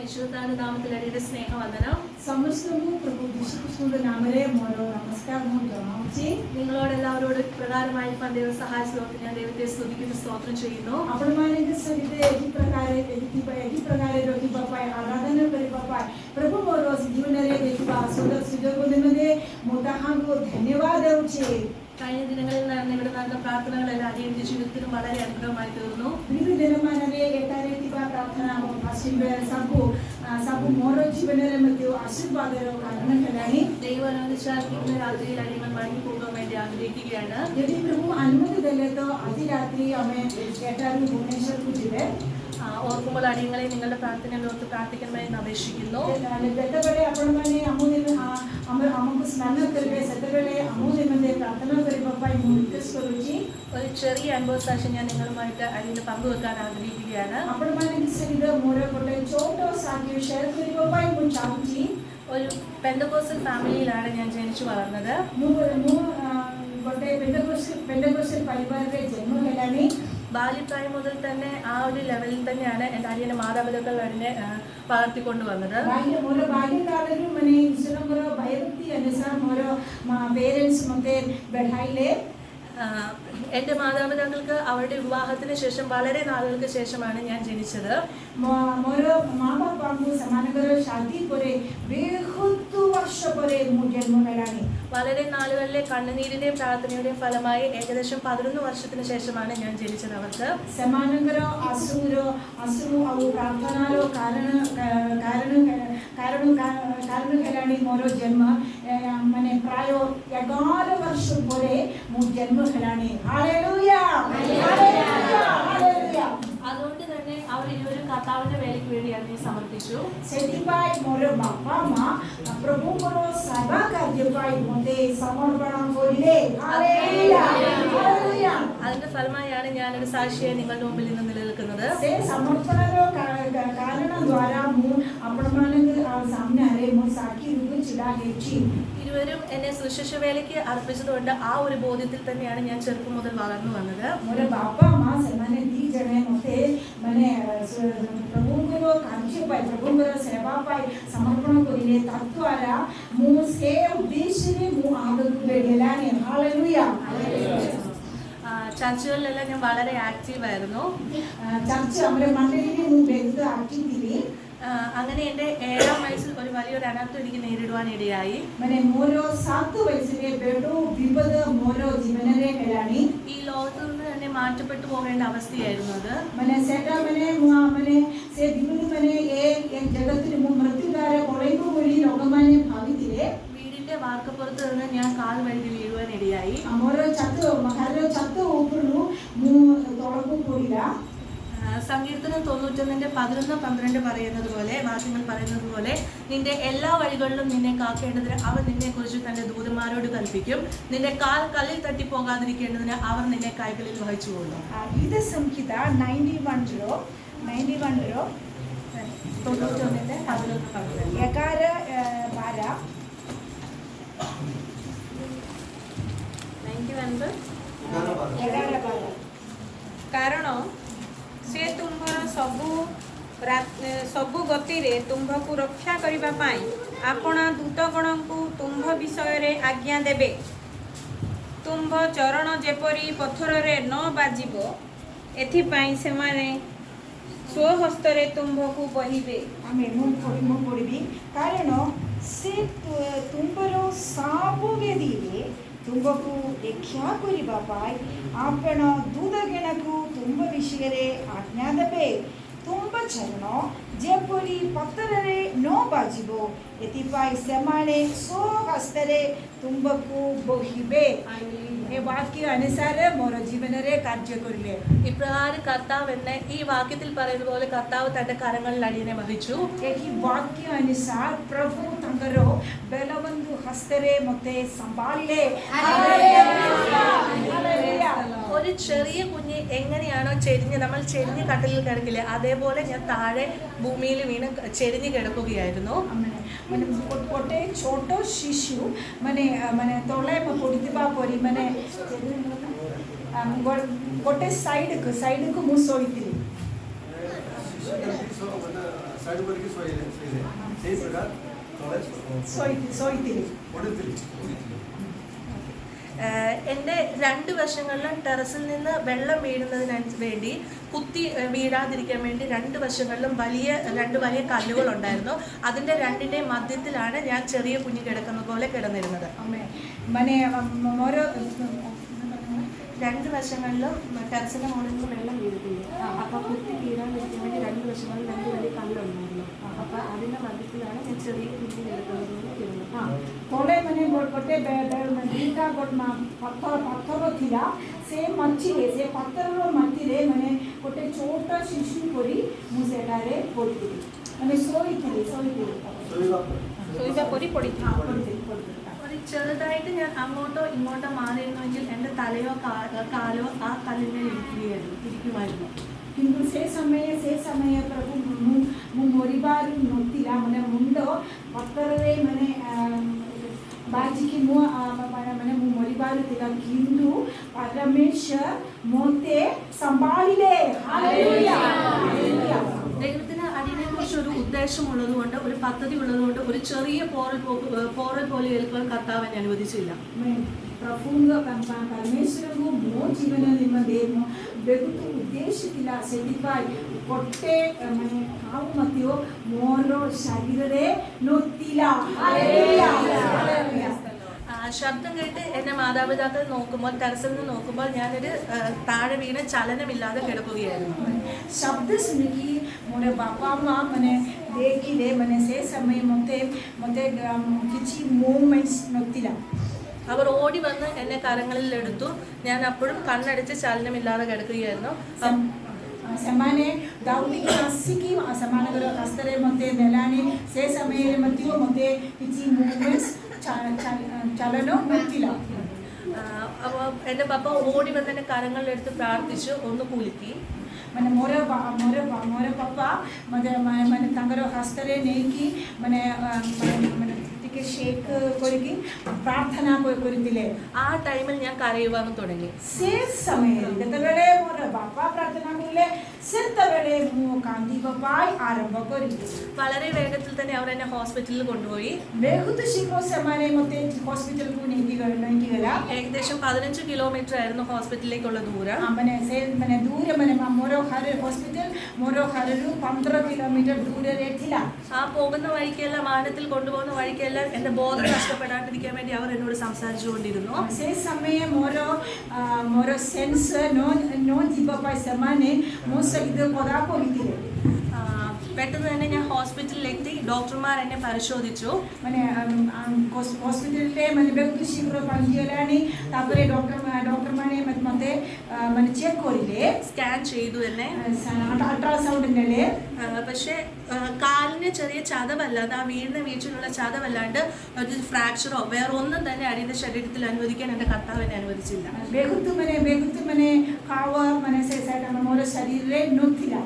യേശുദാന നാമത്തിൽ അങ്ങയുടെ സ്നേഹവന്ദനം. സമസ്തവും പ്രഭു യേശുക്രിസ്തുവിന്റെ നാമരെ മോരോ നമസ്കാരം ജോണോച്ചി നിങ്ങളോട് എല്ലാവരോടും പ്രകാരമായി ദൈവം സഹായിച്ചതോട്ട് ഞാൻ ദൈവത്തെ സ്തുതിക്കുന്നു സ്തോത്രം ചെയ്യുന്നു. അവിടുമാരുടെ സരിതെ ഈ പ്രകാരം ഈ പ്രകാരം രോഗി പപ്പായ ആരാധന പരി പപ്പായ പ്രഭു മോരോ ജീവനരെ ദേവ സുന്ദർ സുജോഗോ നിമനെ મોટા હાંગો ધન્યવાદ കഴിഞ്ഞ ദിനങ്ങളിൽ നടന്ന ഇവിടെ നടന്ന പ്രാർത്ഥനകളെല്ലാം അടിയന്റെ ജീവിതത്തിന് വളരെ അനുഗ്രഹമായി തീർന്നു. ദൈവം അനുവദിച്ചാൽ ഇന്ന് രാത്രിയിൽ അടിയങ്ങൾ മടങ്ങി പോകാൻ വേണ്ടി ആഗ്രഹിക്കുകയാണ്. അനുമതി തന്നെ അതിരാത്രി അമ്മ കേട്ടാലും ഭുവനേശ്വർ കുട്ടിയുടെ ഓർക്കുമ്പോൾ നിങ്ങളുടെ പ്രാർത്ഥനയിൽ ഓർത്ത് പ്രാർത്ഥിക്കണമേ എന്ന് അപേക്ഷിക്കുന്നു. ഒരു ചെറിയ അനുഭവ സാക്ഷി ഞാൻ നിങ്ങളുമായിട്ട് അതിന് പങ്കുവെക്കാൻ ആഗ്രഹിക്കുകയാണ്. ഒരു പെന്തകോസൽ ഫാമിലിയിലാണ് ഞാൻ ജനിച്ചു വളർന്നത്. പെന്തകോസ് പെന്തകോസൽ പരിവാറിലെ ജന്മം ബാല്യപ്രായം മുതൽ തന്നെ ആ ഒരു ലെവലിൽ തന്നെയാണ് എന്റെ അനിയന്റെ മാതാപിതാക്കൾ അതിനെ വളർത്തിക്കൊണ്ട് വന്നത് ബാല്യകാലരും ഈശ്വരം ഓരോ അനുസരണം ഓരോ പേരൻസ് മൊത്തം ബെഡായിലെ എൻ്റെ മാതാപിതാക്കൾക്ക് അവരുടെ വിവാഹത്തിന് ശേഷം വളരെ നാളുകൾക്ക് ശേഷമാണ് ഞാൻ ജനിച്ചത് ମୋ- ମୋର ମା ବାପାଙ୍କୁ ସେମାନଙ୍କର ଶାଦି ପରେ ବହୁତ ବର୍ଷ ପରେ ମୁଁ ଜନ୍ମ ହେଲାଣି വളരെ നാളുകളിലെ കണ്ണുനീരിൻ്റെയും പ്രാർത്ഥനയുടെയും ഫലമായി ഏകദേശം പതിനൊന്ന് വർഷത്തിന് ശേഷമാണ് ഞാൻ ജനിച്ചത് അവർക്ക് ସେମାନଙ୍କର ଆଶୁର ଆଶୁ ଆଉ ପ୍ରାର୍ଥନାର କାରଣ କାରଣ କାରଣ କାରଣ ହେଲାଣି ମୋର ଜନ୍ମ മനെ പ്രായോ എഗാര വർഷം പോലെ മൂ ജന്മകളാണ് അതുകൊണ്ട് തന്നെ അവർ ഇരുവരും കർത്താവിന്റെ സമർപ്പിച്ചു ସେଥିପାଇଁ ମୋର ବାପା ମା ପ୍ରଭୁଙ୍କର ସେବା କାର୍ଯ୍ୟ ପାଇଁ ମୋତେ ସମର୍ପଣ କରିଲେ ହାଲେଲୁୟା ହାଲେଲୁୟା അതിന്റെ ഫലമായാണ് ഞാനൊരു സാക്ഷിയെ നിങ്ങളുടെ മുമ്പിൽ ഇന്ന് നിലനിൽക്കുന്നത് ସେ ସମର୍ପଣର କା- କା- କାରଣ ଦ୍ୱାରା ମୁଁ ଆପଣମାନଙ୍କ ଆ- ସାମ୍ନାରେ ମୋ ସାକ୍ଷୀ ରୂପେ ଛିଡ଼ା ହେଇଛି ഇരുവരും എന്നെ സുശിക്ഷ വേലയ്ക്ക് അർപ്പിച്ചതുകൊണ്ട് ആ ഒരു ബോധ്യത്തിൽ തന്നെയാണ് ഞാൻ ചെറുപ്പം മുതൽ വളർന്നു വന്നത് ମୋର ବାପା ମା ସେମାନେ ଦି ଜଣେ ମୋତେ ମାନେ ସ- ପ୍ରଭୁଙ୍କର କାର୍ଯ୍ୟ ପାଇଁ ପ୍ରଭୁଙ୍କର ସେବା ପାଇଁ ସମର୍ପଣ କରିଲେ ତଦ୍ୱାରା ମୁଁ ସେ ଉଦ୍ଦେଶ୍ୟରେ ମୁଁ ଆଗକୁ ବଢ଼ିଲାଣି ହାଲେଲୁୟା ആ, ചർച്ചുകളിലെല്ലാം ഞാൻ വളരെ ആക്റ്റീവ് ആയിരുന്നു ചർച്ച നമ്മുടെ മണ്ഡലിൽ ମୁଁ ବହୁତ ଆକ୍ଟିଭ୍ ଥିଲି ആ, അങ്ങനെ എന്റെ ഏഴാം വയസ്സിൽ ഒരു വലിയൊരു അനാർത്ഥം എനിക്ക് നേരിടുവാനിടയായി মানে വയസ്സിലെ ഈ ലോകത്തു നിന്ന് തന്നെ മാറ്റപ്പെട്ടു പോകേണ്ട അവസ്ഥയായിരുന്നു അത്. മനെ സേട്ടാ മനെ വീടിന്റെ വാർക്കപ്പുറത്ത് നിന്ന് ഞാൻ കാൽ വഴുതി വീഴുവാനിടയായി മോരോ ചത്ത് ചത്ത് ഊപ്പിടുന്നു തൊളക്കും പോയില്ല. സങ്കീർത്തനം തൊണ്ണൂറ്റൊന്നിന്റെ പതിനൊന്ന് പന്ത്രണ്ട് പറയുന്നത് പോലെ വാക്യങ്ങൾ പറയുന്നത് പോലെ നിന്റെ എല്ലാ വഴികളിലും നിന്നെ കാക്കേണ്ടതിന് അവൻ നിന്നെക്കുറിച്ച് തന്റെ ദൂതന്മാരോട് കൽപ്പിക്കും. നിന്റെ കാൽ കല്ലിൽ തട്ടി പോകാതിരിക്കേണ്ടതിന് അവർ നിന്നെ കൈകളിൽ വഹിച്ചു കൊള്ളും ഗീത സംഹിത നയന്റി വണ്ണിലോ നയന്റി വണ്ണിലോ തൊണ്ണൂറ്റൊന്നിന്റെ പതിനൊന്ന് പന്ത്രണ്ട്. യകാര ബാര നയന്റി വൺ കാരണം? ସେ ତୁମ୍ଭର ସବୁ ସବୁ ଗତିରେ ତୁମ୍ଭକୁ ରକ୍ଷା କରିବା ପାଇଁ ଆପଣା ଦୂତଗଣଙ୍କୁ ତୁମ୍ଭ ବିଷୟରେ ଆଜ୍ଞା ଦେବେ। ତୁମ୍ଭ ଚରଣ ଯେପରି ପଥରରେ ନ ବାଜିବ ଏଥିପାଇଁ ସେମାନେ ସ୍ୱହସ୍ତରେ ତୁମ୍ଭକୁ ବହିବେ। ଆମେ ମୁଁ ପଢ଼ି ମୁଁ ପଢ଼ିବି। କାରଣ ସେ ତୁମ୍ଭର ସବୁ ବେଦୀରେ ತುಂಬಕ್ಕೂ ಲೆಖ್ಯಾಕುರಿ ಬಾಪಾಯ್ ಆಪಣ ದೂದಗೆಣಕು ತುಂಬ ವಿಷಯರೇ ಆಜ್ಞಾದಪೇ ತುಂಬ ಚರಣ ಜಯಪುರಿ ಪತ್ತರರೆ ನೋ ಬಾಜಿಬೋ ಎತಿಪಾಯ್ ಸಮಾಣೆ ಸೋ ಹಸ್ತರೆ ತುಂಬಕ್ಕೂ ಬೋಹಿಬೆ એ વાક્ય અનુસારે મોરો ജീവനരെ કાર્ય કરીલે ഇപ്രകാരം കർത്താവ് എന്നെ ഈ വാക്യത്തിൽ പറയുന്ന പോലെ കർത്താവ് തന്റെ കരങ്ങളിൽ അടിയനെ വഹിച്ചു വാക്യ അനുസാർ പ്രഭു ಸಂಘರು ಬೆಲವೊಂದು ಹಸ್ತರೆ ಮತ್ತೆ ಸಂಬಾಲ್ಯ ഒരു ചെറിയ കുഞ്ഞ് എങ്ങനെയാണോ ചെരിഞ്ഞ് നമ്മൾ ചെരിഞ്ഞ് കട്ടിലിൽ കിടക്കില്ലേ അതേപോലെ ഞാൻ താഴെ ഭൂമിയിൽ വീണ് ചെരിഞ്ഞ് കിടക്കുകയായിരുന്നു. ശിശു സൈഡ് എന്റെ രണ്ട് വശങ്ങളിലും ടെറസിൽ നിന്ന് വെള്ളം വീഴുന്നതിന് വേണ്ടി കുത്തി വീഴാതിരിക്കാൻ വേണ്ടി രണ്ട് വശങ്ങളിലും വലിയ രണ്ട് വലിയ കല്ലുകൾ ഉണ്ടായിരുന്നു. അതിന്റെ രണ്ടിന്റെ മധ്യത്തിലാണ് ഞാൻ ചെറിയ കുഞ്ഞു കിടക്കുന്ന പോലെ കിടന്നിരുന്നത്. മനെ ഓരോ രണ്ട് വശങ്ങളിലും ടെറസിന്റെ മുകളിൽ നിന്ന് വെള്ളം വീഴുകയും അപ്പൊ കുത്തി വീഴാതിരിക്കാൻ വേണ്ടി രണ്ട് വശങ്ങളിലും രണ്ട് വലിയ കല്ലുണ്ടായിരുന്നു അപ്പോൾ അതിന്റെ മധ്യത്തിലാണ് ഞാൻ ചെറിയ കുഞ്ഞിൽ എടുക്കുന്നതെന്ന് ഇരുന്നത് ആ थोड़े मैंने गोटपटे नीटा गोट पत्थर पत्थर थिला से मचिले से पत्थर मध्य मैंने गोटे छोट शिशु परी मुझे पड़ी मैंने शोई थी शोई शोईवा परी पड़ी ചെറുതായിട്ട് ഞാൻ അങ്ങോട്ടോ ഇങ്ങോട്ടോ മാറിയിരുന്നുവെങ്കിൽ എന്റെ തലയോ കാലോ ആ തലമേൽ ഇരിക്കുകയായിരുന്നു ഇരിക്കുമായിരുന്നു. കിന്തു സേ സമയ സേ സമയ പ്രഭു હું મોરીબાર નહોતી મને મુંડો ભક્તરે મને બાજીકી મુ મને હું મોરીબાર હિન્દુ ರಮೇಶ್ ಮೊಂತೆ ಸಂಭಾಳಿಲೆ ദൈവത്തിന് അതിനെക്കുറിച്ച് ഒരു ഉദ്ദേശം ഉള്ളതുകൊണ്ട് ഒരു പദ്ധതി ഉള്ളതുകൊണ്ട് ഒരു ചെറിയ പോറൽ പോറൽ പോലെ ഏൽക്കാൻ കർത്താവിനെ അനുവദിച്ചില്ല ಪ್ರಭುಂಗ ಪರಮೇಶ್ವರಂಗೂ ಮೋ ಜೀವನ ನಿಮ್ಮದೇನು ಬೆಗುತು ಉದ್ದೇಶಕ್ಕಿಲ್ಲ ಸೆಡಿಪಾಯಿ ಹೊಟ್ಟೆ ಮನೆ ಹಾವು ಮತ್ತೆಯೋ ಮೋರೋ ശരീരത്തെ നൊത്തില ശബ്ദം കേട്ട് എന്റെ മാതാപിതാക്കൾ നോക്കുമ്പോൾ ടെറസിൽ നിന്ന് നോക്കുമ്പോൾ ഞാനൊരു താഴെ വീണ ചലനമില്ലാതെ കിടക്കുകയായിരുന്നു. ശബ്ദ സുനിക്ക് മോടെ ബാപ്പാമ്മ മനെ. ദേഖിലെ മനെ സേ സമയം മൊത്തം മൊത്തം കിച്ചി അവർ ഓടി വന്ന് എന്നെ കരങ്ങളിൽ എടുത്തു. ഞാൻ അപ്പോഴും കണ്ണടിച്ച് ചലനമില്ലാതെ കിടക്കുകയായിരുന്നു. സമാനെ ସେମାନେ ଦୌଡ଼ିକି ଆସିକି ସେମାନଙ୍କର ରାସ୍ତାରେ ମୋତେ ନେଲାଣି ସେ ସମୟରେ ମଧ୍ୟ ମୋତେ କିଛି ମୁଭମେଣ୍ଟସ୍ ଚାଲନ ନଥିଲା ആ, അപ്പോൾ എൻ്റെ പപ്പ ഓടി വന്ന് എൻ്റെ കരങ്ങളിലെടുത്ത് പ്രാർത്ഥിച്ചു ഒന്ന് കുലുക്കി ମାନେ ମୋର ବା- ମୋର ବା- ମୋର ବାପା ମୋତେ ମାନେ ମାନେ ତାଙ୍କର ହସ୍ତରେ ନେଇକି ମାନେ ଅ, ମାନେ- എനിക്ക് ഷേക്ക് കൊരുക്കി പ്രാർത്ഥന കൊരുക്കില്ലേ ആ ടൈമിൽ ഞാൻ കരയുവാനും തുടങ്ങി. വളരെ വേഗത്തിൽ തന്നെ അവർ എന്നെ ഹോസ്പിറ്റലിൽ കൊണ്ടുപോയി. ഏകദേശം പതിനഞ്ച് കിലോമീറ്റർ ആയിരുന്നു ഹോസ്പിറ്റലിലേക്കുള്ള ദൂരം. ദൂരം ഹോസ്പിറ്റൽ ദൂരം ആ പോകുന്ന വഴിക്കെല്ലാം ആനത്തിൽ കൊണ്ടുപോകുന്ന വഴിക്കെല്ലാം എനിക്ക് എന്റെ ബോധം നഷ്ടപ്പെടാണ്ടിരിക്കാൻ വേണ്ടി അവർ എന്നോട് സംസാരിച്ചുകൊണ്ടിരുന്നു. അതേ സമയം ഓരോ ഓരോ സെൻസ് നോ നോ ജീപ്പ സമനെ മോശം ഇത് കൊതാക്കോ വിധിക്കും പെട്ടെന്ന് തന്നെ ഞാൻ ഹോസ്പിറ്റലിലെത്തി. ഡോക്ടർമാർ എന്നെ പരിശോധിച്ചു. মানে ഹോസ്പിറ്റലിലെ মানে ব্যক্তি শীঘ্র পঞ্জিয়লানি তারপরে ডক্টর ডক্টর মানে মতে মানে സ്കാൻ ചെയ്തു തന്നെ അൾട്രാസൗണ്ട് പക്ഷെ പക്ഷേ കാലിന് ചെറിയ ചതവല്ലാതെ ആ വീടിന് വീഴ്ചയിലുള്ള ചതവല്ലാണ്ട് ഒരു ഫ്രാക്ചറോ വേറെ ഒന്നും തന്നെ അടിയുടെ ശരീരത്തിൽ അനുവദിക്കാൻ എന്റെ കർത്താവിനെ അനുവദിച്ചില്ല. ബെഹുത്ത് മനെ ബെഹുത്ത് മനെ കാവ് മനെ സേസായിട്ട് നമ്മുടെ ശരീരത്തിലെ നൊത്തില്ല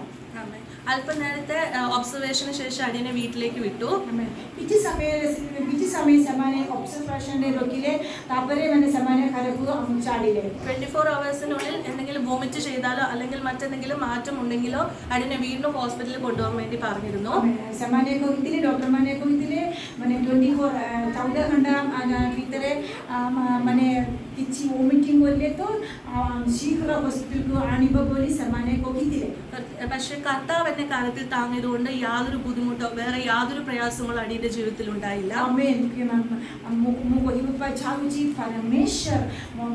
അല്പനേരത്തെ ഒബ്സർവേഷന് ശേഷം അടിയനെ വീട്ടിലേക്ക് വിട്ടു ଆମେ କିଛି ସମୟରେ କିଛି ସମୟ ସେମାନେ ଅବଜର୍ଭେସନରେ ରଖିଲେ ତାପରେ ମାନେ ସେମାନେ ଘରକୁ ଆମକୁ ଛାଡ଼ିଲେ ട്വന്റി ഫോർ അവേഴ്സിനുള്ളിൽ എന്തെങ്കിലും വോമിറ്റ് ചെയ്താലോ അല്ലെങ്കിൽ മറ്റെന്തെങ്കിലും മാറ്റം ഉണ്ടെങ്കിലോ അടിനെ വീണ്ടും ഹോസ്പിറ്റലിൽ കൊണ്ടുപോകാൻ വേണ്ടി പറഞ്ഞിരുന്നു ଆମେ- ସେମାନେ କହିଥିଲେ ଡକ୍ଟରମାନେ କହିଥିଲେ ମାନେ ଟ୍ୱେଣ୍ଟି ଫୋର୍ ଚଉଦ ଘଣ୍ଟା ଆ, ଭିତରେ ଆ, ମ- ମାନେ तिची वॉमिटिंग वल्ले तर ശീഘ്ര ഹോസ്പിറ്റലിൽ അണിബ പോലെ സമാനെ കൊക്കിത്തില്ല പക്ഷേ കർത്താവ് എന്നെ കാലത്തിൽ താങ്ങിയതുകൊണ്ട് യാതൊരു ബുദ്ധിമുട്ടോ വേറെ യാതൊരു പ്രയാസങ്ങളോ അടിയുടെ ജീവിതത്തിൽ ഉണ്ടായില്ല. അമ്മേ ಚಾಗುಜಿ ಪರಮೇಶ್ವರ್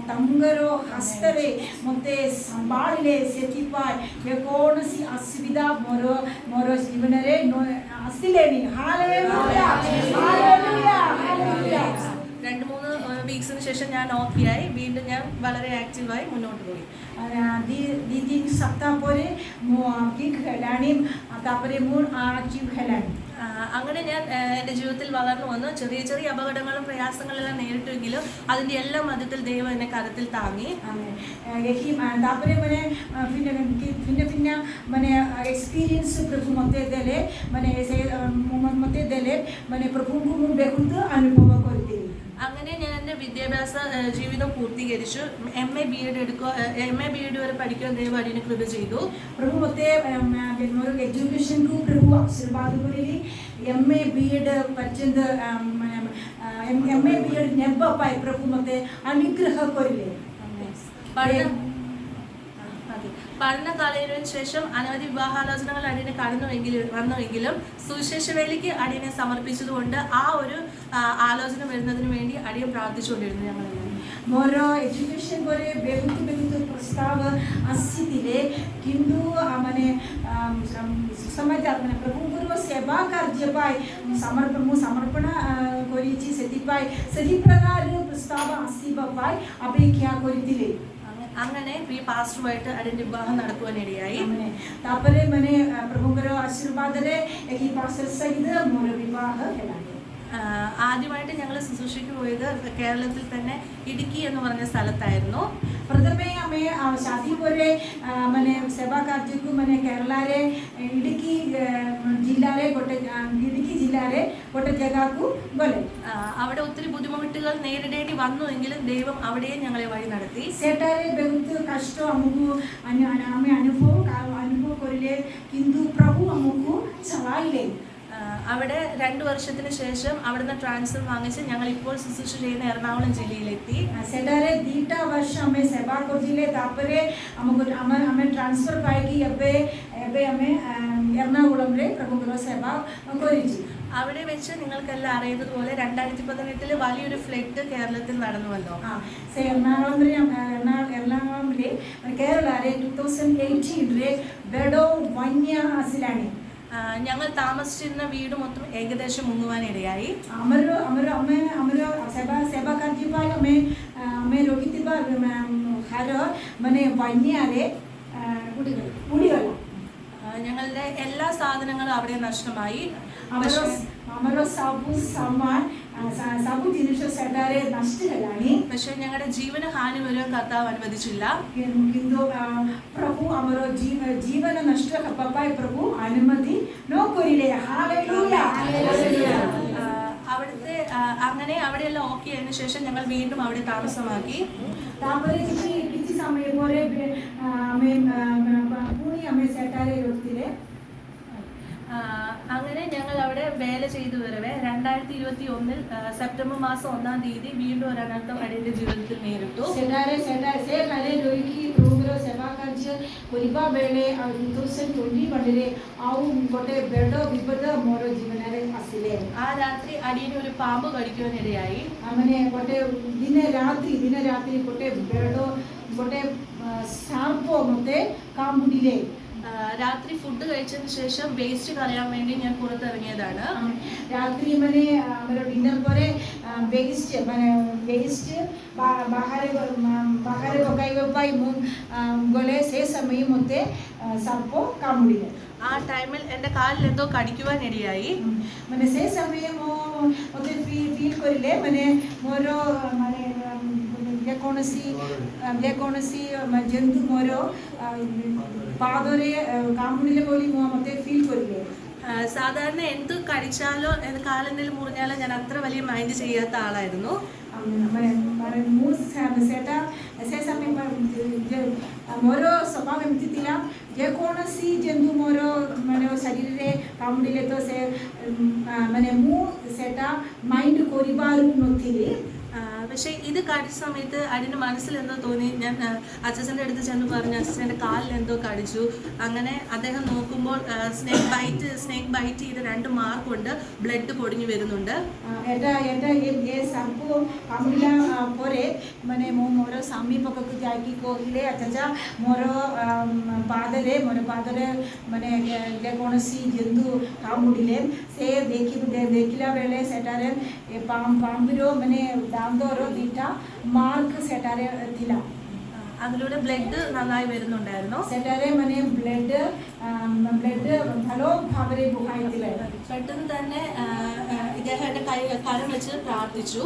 ತಂಗರೋ ಹಸ್ತರೆ ಮತ್ತೆ ಸಂಬಾಳಿಲೆ ಸೆತಿಪಾಯ್ ಕೌಣಸಿ ಅಸುವಿಧಾ ಮೊರ ಮೊರ ಜೀವನರೆ ಅಸಿಲೇನಿ ಹಾಲೆಲೂಯಾ ಹಾಲೆಲೂಯಾ ಹಾಲೆಲೂಯಾ വീക്സിന് ശേഷം ഞാൻ ഓക്കെയായി വീണ്ടും ഞാൻ വളരെ ആക്റ്റീവായി മുന്നോട്ട് പോയി. दीदी सप्ताह पूरे की खिलाड़ी तापरे मूड की ମୁଁ ଆକ୍ଟିଭ୍ ହେଲାଣି ആ, അങ്ങനെ ഞാൻ ആ, എൻ്റെ ജീവിതത്തിൽ വളർന്നു വന്നു ചെറിയ ചെറിയ അപകടങ്ങളും പ്രയാസങ്ങളെല്ലാം നേരിട്ടെങ്കിലും അതിൻ്റെ എല്ലാം മധ്യത്തിൽ ദൈവം എന്നെ കരത്തിൽ താങ്ങി ଆମେ ଏହି ତାପରେ ମାନେ ଭିନ୍ନ ଭିନ୍ନ ଭିନ୍ନ ମାନେ ଏକ୍ସପିରିଏନ୍ସ ପ୍ରଭୁ ମୋତେ ଦେଲେ ମାନେ ସେ ମୋତେ ଦେଲେ ମାନେ ପ୍ରଭୁଙ୍କୁ ମୁଁ ବହୁତ ଅନୁଭବ କରିଥିଲି ആ, അങ്ങനെ ഞാൻ എൻ്റെ വിദ്യാഭ്യാസ ആ, ജീവിതം പൂർത്തീകരിച്ചു എം എ ബി എഡ് എടുക്കുക എം എ ബി എഡ് വരെ പഠിക്കാൻ ദൈവം അടിയന് കൃപ ചെയ്തു ପ୍ରଭୁ ମୋତେ ଏମ୍, ମୋର ଏଜୁକେସନ୍କୁ എം എ ബി എഡ് പച്ചന്ത് എം എ ബി എഡ് ನೆಬ್ಬಪ್ಪ ಪ್ರಭು ಮತ್ತೆ ಅನುಗ್ರಹ ಕೊರಿಲೆ പഠന കാലയളവിന് ശേഷം അനവധി വിവാഹാലോചനകൾ അടിയനെ കടന്നുവെങ്കിലും വന്നുവെങ്കിലും സുവിശേഷവേലിക്ക് അടിയനെ സമർപ്പിച്ചതുകൊണ്ട് ആ ഒരു ആലോചന വരുന്നതിന് വേണ്ടി അടിയൻ പ്രാർത്ഥിച്ചുകൊണ്ടിരുന്നു ഞങ്ങൾ ମୋର ଏଜୁକେସନ୍ ପରେ ବହୁତ ବହୁତ ପ୍ରସ୍ତାବ ଆସିଥିଲେ କିନ୍ତୁ ମାନେ ସମୟ ମାନେ ପ୍ରଭୁଙ୍କର ସେବା କାର୍ଯ୍ୟ ପାଇଁ ସମର୍ପଣ ମୁଁ ସମର୍ପଣ କରିଛି ସେଥିପାଇଁ ସେହି ପ୍ରକାରର ପ୍ରସ୍ତାବ ଆସିବା ପାଇଁ ଅପେକ୍ଷା କରିଥିଲେ അങ്ങനെ ഈ പാസ്റ്ററുമായിട്ട് അതിന്റെ വിവാഹം നടക്കുവാനിടയായി താപ്പരെ മനെ പ്രഭുങ്കര ആശീർവാദരെ ഈ പാസ്റ്റർ സഹിത മോര വിവാഹ ഹെലാണ് ആദ്യമായിട്ട് ഞങ്ങൾ ശുശ്രൂഷയ്ക്ക് പോയത് കേരളത്തിൽ തന്നെ ഇടുക്കി എന്ന് പറഞ്ഞ സ്ഥലത്തായിരുന്നു. പ്രഥമേ അമ്മയെ ശാദി പോലെ മനെ സെബാ കാർത്തിക്കും മനെ കേരളാരെ ഇടുക്കി ജില്ലാലെ ഇടുക്കി ജില്ലാലെ കൊട്ടത്തേക്കാക്കു പോലെ. അവിടെ ഒത്തിരി ബുദ്ധിമുട്ടുകൾ നേരിടേണ്ടി വന്നു എങ്കിലും ദൈവം അവിടെയും ഞങ്ങളെ വഴി നടത്തി. സെട്ടാരെ ബഹുത്ത് കഷ്ടം അമ്മക്കു അമ്മ അനുഭവം അനുഭവം കൊരില്ലേ ഹിന്ദു പ്രഭു അമ്മക്കു ചവായില്ലേ അവിടെ രണ്ട് വർഷത്തിന് ശേഷം അവിടുന്ന് ട്രാൻസ്ഫർ വാങ്ങിച്ച് ഞങ്ങൾ ഇപ്പോൾ ശുശ്രൂഷ ചെയ്യുന്ന എറണാകുളം ജില്ലയിലെത്തി. അമ്മ ട്രാൻസ്ഫർ അവിടെ വെച്ച് നിങ്ങൾക്കെല്ലാം അറിയുന്നതുപോലെ രണ്ടായിരത്തി പതിനെട്ടിൽ വലിയൊരു ഫ്ലഡ് കേരളത്തിൽ നടന്നുവല്ലോ. എറണാകുളം എറണാകുളം കേരള അസിലാണി ഞങ്ങൾ താമസിച്ചിരുന്ന വീട് മൊത്തം ഏകദേശം മുങ്ങുവാനിടയായി അമരോ അമരോ അമ്മ അമരോ സെബ സെബ കർജിപ്പാൽ അമ്മ അമ്മ രോഹിത്തിപ്പാ ഹരോ മനെ വന്യാലെ കുടികൾ കുടികൾ. ഞങ്ങളുടെ എല്ലാ സാധനങ്ങളും അവിടെ നഷ്ടമായി. അമരോ അമരോ സാബു സാമാൻ പക്ഷേ ഞങ്ങളുടെ ജീവന ഹാനി വരെ കർത്താവ് അനുവദിച്ചില്ല. പ്രഭു അവരോ ജീവ ജീവന നഷ്ട പപ്പായ പ്രഭു അനുമതി. നോക്കൊരില്ലേ അവിടുത്തെ അങ്ങനെ അവിടെയെല്ലാം ഓക്കെ ആയതിനു ശേഷം ഞങ്ങൾ വീണ്ടും അവിടെ താമസമാക്കി. സമയം ഒരേ പൂണി അമ്മ സെറ്റാരെ അങ്ങനെ ഞങ്ങൾ അവിടെ വേല ചെയ്തു വരവേ. രണ്ടായിരത്തി ഇരുപത്തി ഒന്നിൽ സെപ്റ്റംബർ മാസം ഒന്നാം തീയതി വീണ്ടും ഒരു അനർത്ഥം അടിയന്റെ ജീവിതത്തിൽ നേരിട്ടു. ആ രാത്രി അടിയനെ ഒരു പാമ്പ് കടിക്കുവാനിടയായി. അവനെ കൊട്ടെ ദിനരാത്രി ദിനരാത്രി കൊട്ടെ ബെഡോ കൊട്ടെ സാപ്പോ മത്തെ കാമ്പുടിലേ ଆ, ସାପ ମୋତେ କାମୁଡ଼ିଲେ ആ, രാത്രി ഫുഡ് കഴിച്ചതിന് ശേഷം വേസ്റ്റ് കളയാൻ വേണ്ടി ഞാൻ പുറത്തിറങ്ങിയതാണ് ଆମେ ରାତ୍ରି ମାନେ ଆମର ଡିନର ପରେ ବେଷ୍ଟ ମାନେ ବେଷ୍ଟ ବାହାରେ ବାହାରେ ପକାଇବା ପାଇଁ ମୁଁ ଆ, ଗଲେ ସେ ସମୟ ମୋତେ ଆ, ସାପ କାମୁଡ଼ିଲେ ആ ടൈമിൽ എൻ്റെ കാലിൽ എന്തോ കടിക്കുവാനിടയായി ମାନେ ସେ ସମୟ ମୁଁ ମୋତେ ଫିଲ୍ କରିଲେ ମାନେ ମୋର ମାନେ ଯେକୌଣସି ଯେକୌଣସି ଜନ୍ତୁ ମୋର ଆ, ପାଦରେ ଆ, କାମୁଡ଼ିଲେ ବୋଲି ମୁଁ ମୋତେ ଫିଲ୍ କରିଲେ ആ, സാധാരണ എന്ത് കടിച്ചാലോ എന്ത് കാലെന്തെങ്കിലും മുറിഞ്ഞാലോ ഞാൻ അത്ര വലിയ മൈൻഡ് ചെയ്യാത്ത ആളായിരുന്നു ମାନେ ମାନେ ମୁଁ ସେ- ସେଟା ସେ ସମୟ ଯେ- ମୋର ସ୍ୱଭାବ ଏମିତି ଥିଲା ଯେକୌଣସି ଜନ୍ତୁ ମୋର ମାନେ ଶରୀରରେ କାମୁଡ଼ିଲେ ତ ସେ ଉମ୍, ଆ, ମାନେ ମୁଁ ସେଟା ମାଇଣ୍ଡ କରିପାରୁ ନଥିଲି ആ, പക്ഷേ ഇത് കടിച്ച സമയത്ത് അതിന്റെ മനസ്സിലെന്തോ തോന്നി. ഞാൻ അച്ഛന്റെ അടുത്ത് ചെന്ന് പറഞ്ഞു അച്ഛന്റെ കാലിൽ എന്തോ കടിച്ചു. അങ്ങനെ അദ്ദേഹം നോക്കുമ്പോൾ സ്നേക്ക് ബൈറ്റ് സ്നേക്ക് ബൈറ്റ് ചെയ്ത് രണ്ട് മാർക്കുണ്ട് ബ്ലഡ് പൊടിഞ്ഞു വരുന്നുണ്ട്. എന്റെ എന്റെ ഈ സംഭവം പോരെ. മനെ പാദരെ പാദരെ ജന്തു സേ ആരോ തീറ്റ മാർക്ക് സെറ്റാരെ എത്തില്ല അതിലൂടെ ബ്ലഡ് നന്നായി വരുന്നുണ്ടായിരുന്നു? സെറ്റാരെ മനെ ബ്ലഡ് ബ്ലഡ് ഹലോ ഭാവരെ ഗുഹായത്തിലെ പെട്ടെന്ന് തന്നെ ഇദ്ദേഹം കൈ കരം വെച്ച് പ്രാർത്ഥിച്ചു.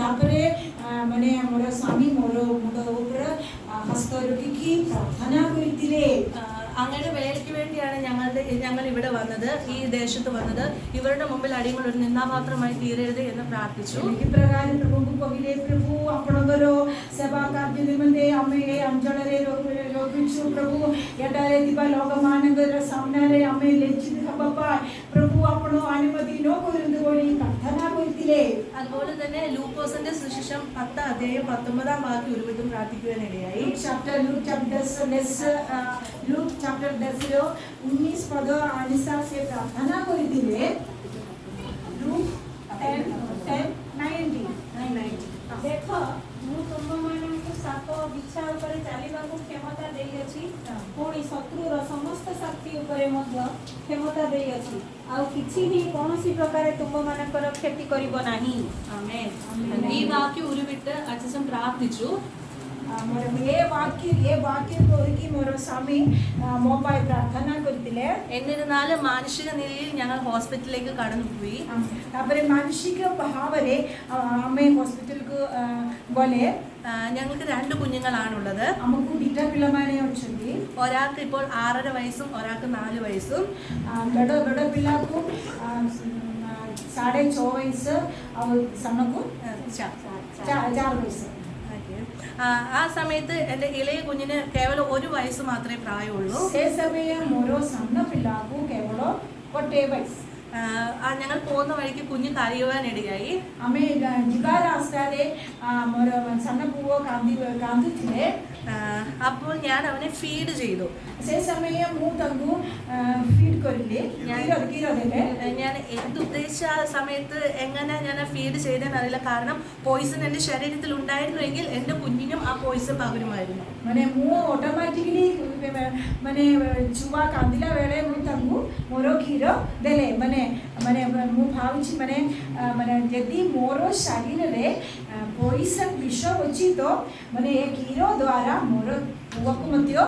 താപ്പരെ മനെ ഓരോ സ്വാമി ഓരോ മുഖ ഉപര ഹസ്തരുക്കി പ്രാർത്ഥന കുരിത്തിലേ. അങ്ങയുടെ വേലയ്ക്ക് വേണ്ടിയാണ് ഞങ്ങളുടെ ഞങ്ങൾ ഇവിടെ വന്നത് ഈ ദേശത്ത് വന്നത്. ഇവരുടെ മുമ്പിൽ അടിമകൾ ഒരു നിന്നാപാത്രമായി തീരരുത് എന്ന് പ്രാർത്ഥിച്ചു. ഇപ്രകാരം പ്രഭു പ്രഭു ലോകമാനന്ദര അപ്പണോ അതുപോലെ തന്നെ ലൂക്കോസിന്റെ സുശേഷം പത്ത് അധ്യായം പത്തൊമ്പതാം വാക്യം ഒരുമിട്ടും പ്രാർത്ഥിക്കുവാനിടയായി. Chapter Luke chapter Luke look chapter ଦଶର ଉଣେଇଶ ପଦ ଅନୁସାରେ ସେ ପ୍ରାର୍ଥନା କରିଥିଲେ ଲୁକ୍ ଟେନ୍ ଟେନ୍ ନାଇଣ୍ଟିନ୍ ଦେଖ ମୁଁ ତୁମମାନଙ୍କୁ ସାପ ବିଛା ଉପରେ ଚାଲିବାକୁ କ୍ଷମତା ଦେଇଅଛି ପୁଣି ଶତ୍ରୁର ସମସ୍ତ ଶକ୍ତି ଉପରେ ମଧ୍ୟ କ୍ଷମତା ଦେଇଅଛି ଆଉ କିଛି ହିଁ କୌଣସି ପ୍ରକାର ତୁମମାନଙ୍କର କ୍ଷତି କରିବ ନାହିଁ ആമേൻ. ഈ വാക്യം ഉരുവിട്ട് അച്ഛൻ പ്രാർത്ഥിച്ചു మనం ఏ వాక్యం ఏ వాక్యం కోరికి మరో స్వామి പ്രാർത്ഥന കുരുത്തിൽ. എന്നിരുന്നാലും മാനുഷിക നിലയിൽ ഞങ്ങൾ ഹോസ്പിറ്റലിലേക്ക് കടന്നുപോയി. അപ്പറെ മാനുഷിക ഭാവരെ അമ്മയെ ഹോസ്പിറ്റലിലേക്ക് പോലെ ഞങ്ങൾക്ക് രണ്ട് കുഞ്ഞുങ്ങളാണുള്ളത്. നമുക്ക് പിള്ളമാരെ ഉണ്ടെങ്കിൽ ഒരാൾക്ക് ഇപ്പോൾ ആറര വയസ്സും ഒരാൾക്ക് നാല് വയസ്സും. ബെഡോ ബെഡോ പിള്ളാക്കും സാഡേ ചോ വയസ്സ് സണ്ണക്കും ചാറ് വയസ്സ്. ആ സമയത്ത് എന്റെ ഇളയ കുഞ്ഞിന് കേവലം ഒരു വയസ്സ് മാത്രമേ പ്രായമുള്ളൂ. സേ സമയം ഓരോ സണ്ണ പിള്ളാർക്കും കേവലം ഒട്ടേ വയസ്സ്. ഞങ്ങൾ പോകുന്ന വഴിക്ക് കുഞ്ഞു കരയുവാനിടയായി. അപ്പോൾ ഞാൻ അവനെ ഫീഡ് ചെയ്തു. സമയം മൂത്തങ്ങു ഫീഡ് കൊല്ലേ ഞാൻ എന്തുദ്ദേശിച്ച സമയത്ത് എങ്ങനെ ഞാൻ ഫീഡ് ചെയ്തതെന്ന് അറിയില്ല കാരണം പോയിസൺ എന്റെ ശരീരത്തിൽ ഉണ്ടായിരുന്നുവെങ്കിൽ എന്റെ കുഞ്ഞിനും ആ പോയിസൺ പകരുമായിരുന്നു. ഓട്ടോമാറ്റിക്കലി മനെ ചുവ കന്തില വേളെ મોરો ખીરો દેલે મને મને હું ભાવિ મને મને યદિ મોરો શરીરરે પોઈસન વિષ વચી તો મને એ ખીરો દ્વારા મોરો વકુમત્યો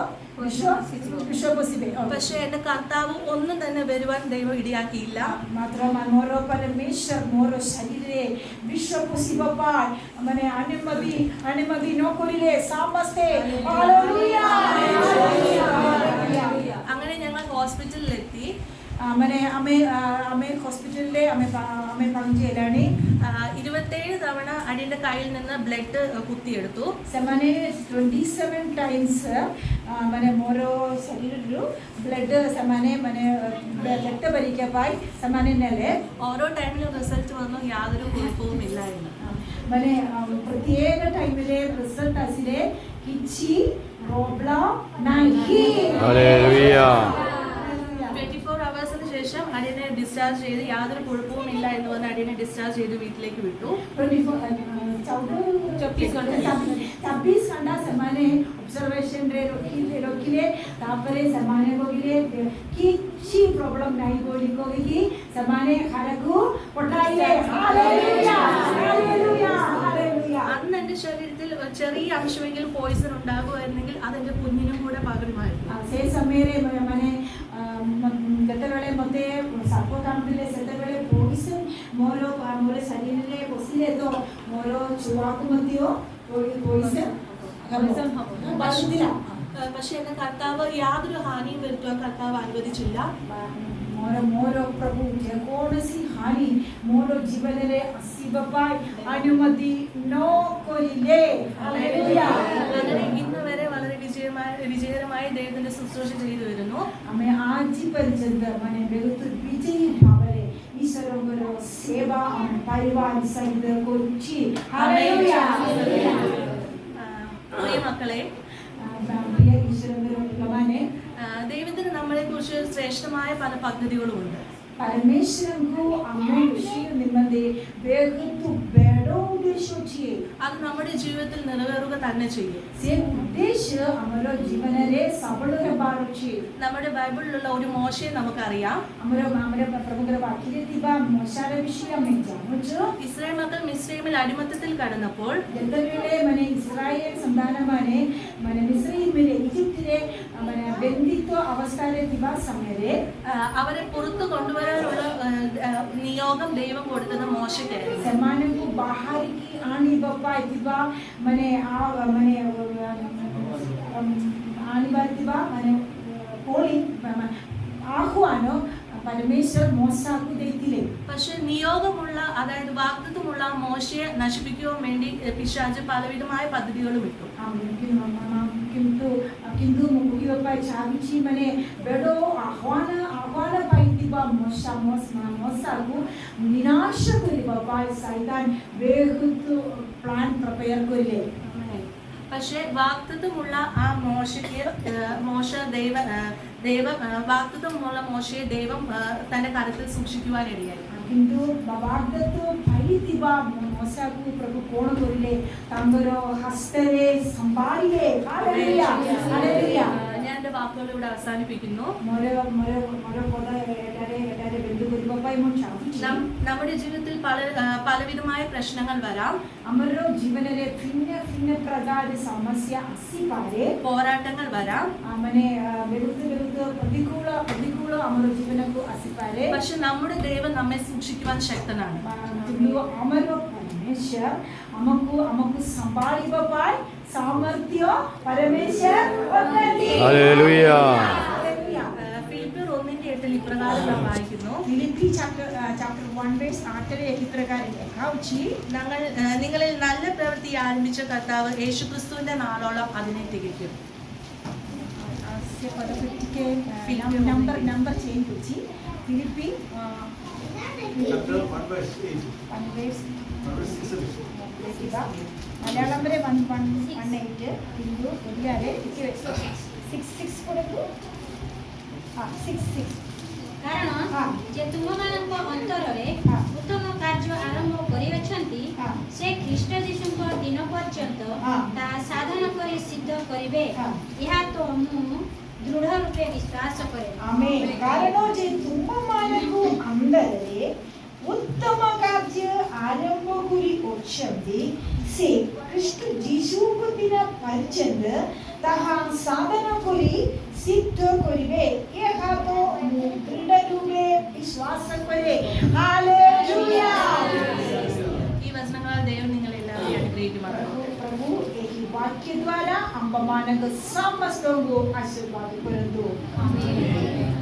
പക്ഷെ എന്റെ കർത്താവ് ഒന്നും തന്നെ വരുവാൻ ദൈവം ഇടയാക്കിയില്ല. മാത്രമാണ് മോറോ പരമേശ്വർ മോറോ ശരീരേ വിശ്വപ്പു ശിവപ്പാൾ അങ്ങനെ അനുമതി അനുമതി നോക്കുലിലെ സാമ്പത്തെ അങ്ങനെ ഞങ്ങൾ ഹോസ്പിറ്റലിലെത്തി. അങ്ങനെ അമ്മേ അമ്മ ഹോസ്പിറ്റലിലെ അമ്മ അമ്മ പറഞ്ഞു ചെയ്യലാണ്. ഇരുപത്തേഴ് തവണ അടിയുടെ കയ്യിൽ നിന്ന് ബ്ലഡ് കുത്തിയെടുത്തു. സെമനെ ട്വന്റി സെവൻ ടൈംസ് മനെ ഓരോ ശരീരത്തിലു ബ്ലഡ് സെമനെ മനെ രക്തപരിക്കപ്പായി സെമാനെ ഓരോ ടൈമിലും റിസൾട്ട് വന്നു യാതൊരു കുഴപ്പവും ഇല്ലായിരുന്നു മനെ പ്രത്യേക ടൈമിലെ റിസൾട്ട് അസിലെ കിച്ചി റോബ്ല നഹി. അടിയനെ ഡിസ്ചാർജ് ചെയ്ത് യാതൊരു കുഴപ്പവും ഇല്ല എന്ന് പറഞ്ഞ് അടിയനെ ഡിസ്ചാർജ് ചെയ്ത് വീട്ടിലേക്ക് വിട്ടു. അന്ന് എന്റെ ശരീരത്തിൽ ചെറിയ അംശമെങ്കിലും പോയിസൺ ഉണ്ടാകുമായിരുന്നെങ്കിൽ അതെന്റെ കുഞ്ഞിനും കൂടെ പകരമായിരുന്നു. അതേ സമയം ସମୟରେ ମ- ମାନେ ଆ, ମ- ଯେତେବେଳେ ମୋତେ ସାପ କାମୁଡ଼ିଲେ ସେତେବେଳେ ପଇସା ମୋର ମୋର ଶରୀରରେ ପଶିଲେ ତ ମୋର ଛୁଆକୁ ମଧ୍ୟ ପଇ- ପଇସା Poison ହବ। ବାସୁଥିଲା ആ, പക്ഷേ എൻ്റെ കർത്താവ് യാതൊരു ഹാനിയും വരുത്തുവാൻ കർത്താവ് അനുവദിച്ചില്ല ମୋର ମୋର ପ୍ରଭୁ ଯେକୌଣସି ହାନି ମୋର ଜୀବନରେ ଆସିବା ପାଇଁ ଅନୁମତି ନ କରିଲେ Hallelujah! അങ്ങനെ ഇന്ന് വരെ വളരെ വിജയമായ വിജയകരമായി ദൈവത്തിന്റെ ശുശ്രൂഷ ചെയ്തു വരുന്നു. അമ്മ ആജി പര്യന്ത മനെ ബെഗത്ത് വിജയി ഭവരെ ഈശ്വരവരോ സേവ പരിവാർ സഹിത കുറിച്ച് പ്രിയ മക്കളെ. പ്രിയ ഈശ്വരവരോമനെ ദൈവത്തിന് നമ്മളെ കുറിച്ച് ശ്രേഷ്ഠമായ പല പദ്ധതികളും ഉണ്ട് പരമേശ്വരൻ അമ്മ വിഷയം നിമ്മതി ബെഗത്ത് അത് നമ്മുടെ ജീവിതത്തിൽ നിറവേറുക തന്നെ ചെയ്യും. നമ്മുടെ ബൈബിളിലുള്ള ഒരു മോശയെ നമുക്കറിയാം. ഇസ്രായേൽ മക്കൾ മിസ്രൈമിൽ അടിമത്തത്തിൽ കടന്നപ്പോൾ ഇസ്രായേൽ സന്താനമാണ് അവരെ പുറത്തു കൊണ്ടുവരാനുള്ള നിയോഗം ദൈവം കൊടുത്തത് മോശക്കായിരുന്നു पहाड़ी की आनी बप्पा इतिबा मने आ मने आनी बा इतिबा मने കോളി ആഹ്വാനോ പരമേശ്വർ മോശാക്കു ദൈത്തിലെ പക്ഷെ നിയോഗമുള്ള അതായത് വാക്തത്വമുള്ള മോശയെ നശിപ്പിക്കുവാൻ വേണ്ടി പിശാജ് പലവിധമായ പദ്ധതികളും ഇട്ടു. കിന്തു കിന്തു മുഖ്യപ്പായി ചാവിച്ചി മനെ ബെഡോ ആഹ്വാന ആഹ്വാന പൈ ತುಂಬ ಮೋಸ ಮೋಸ ಮೋಸಗೂ ವಿನಾಶ करी बाबा सैतान വേഗത്തു പ്ലാൻ പ്രിപ്പയർ करिले പക്ഷേ വാക്തത്വമുള്ള ആ മോശയ്ക്ക് മോശ ദൈവ ദൈവം വാക്തത്വമുള്ള മോശയെ ദൈവം തന്റെ കരത്തിൽ സൂക്ഷിക്കുവാനിടയായി কিন্তু বাবার্দত পাইতিবা মশাকু প্রভু কোণ করিলে তাঙ্গর വാക്കുകൾ ഇവിടെ അവസാനിപ്പിക്കുന്നു. നമ്മുടെ ജീവിതത്തിൽ പല പലവിധമായ പ്രശ്നങ്ങൾ വരാം. അമരോ ജീവനിലെ ഭിന്ന ഭിന്ന പ്രകാര സമസ്യ അസിപാരെ പോരാട്ടങ്ങൾ വരാം. അവനെ വെറുതെ വെറുതെ പ്രതികൂല പ്രതികൂല അമരോ ജീവനക്കു അസിപ്പാരെ പക്ഷെ നമ്മുടെ ദൈവം നമ്മെ സൂക്ഷിക്കുവാൻ ശക്തനാണ്. അമരോ പരമേശ്വർ. అమ్మకు అమ్మకు సంపాదింపపై సామర్థ్యం పరమేశ్వర్ ఒక్కటి హల్లెలూయా ഞങ്ങൾ നിങ്ങളിൽ നല്ല പ്രവൃത്തി ആരംഭിച്ച കർത്താവ് യേശുക്രിസ്തുവിന്റെ നാളോളം അതിനെ തികയ്ക്കും. നമ്പർ നമ്പർ ചേഞ്ച് വെച്ച് ഫിലിപ്പി ലേഖിക മലയാളം വരെ one one one eight into ഒടിയാറ് six six കൊടുത്തു ആ ಸಿಕ್ಸ್ ಸಿಕ್ಸ್ କାରଣ ଯେ ତୁମମାନଙ୍କ ଅନ୍ତରରେ ଉତ୍ତମ କାର୍ଯ୍ୟ ଆରମ୍ଭ କରିଅଛନ୍ତି ସେ ଖ୍ରୀଷ୍ଟ ଯୀଶୁଙ୍କ ଦିନ ପର୍ଯ୍ୟନ୍ତ ତାହା ସାଧନ କରି ସିଦ୍ଧ କରିବେ ଏହା ତ ମୁଁ ଦୃଢ଼ ରୂପେ ବିଶ୍ୱାସ କରେ ଆମେ କାରଣ ଯେ ତୁମମାନଙ୍କୁ ଅନ୍ଦରରେ ଉତ୍ତମ આરંભ પૂરી ઓક્ષમથી સે કૃષ્ણ જીસુ કુતિના પરચંદ તહા સાધન કરી સિદ્ધ કરીવે એ હાથો દૃઢ રૂપે વિશ્વાસ કરે હાલેલુયા ഈ വചനങ്ങളാൽ ദൈവം നിങ്ങളെ എല്ലാവരെയും അനുഗ്രഹിക്കുമാറാകട്ടെ ಪ್ರಭು ಈ ವಾಕ್ಯ ದ್ವಾರ ಅಂಬಮಾನಗ ಸಮಸ್ತವು ಆಶೀರ್ವಾದ ಕೊಡದು ಆಮೇಲೆ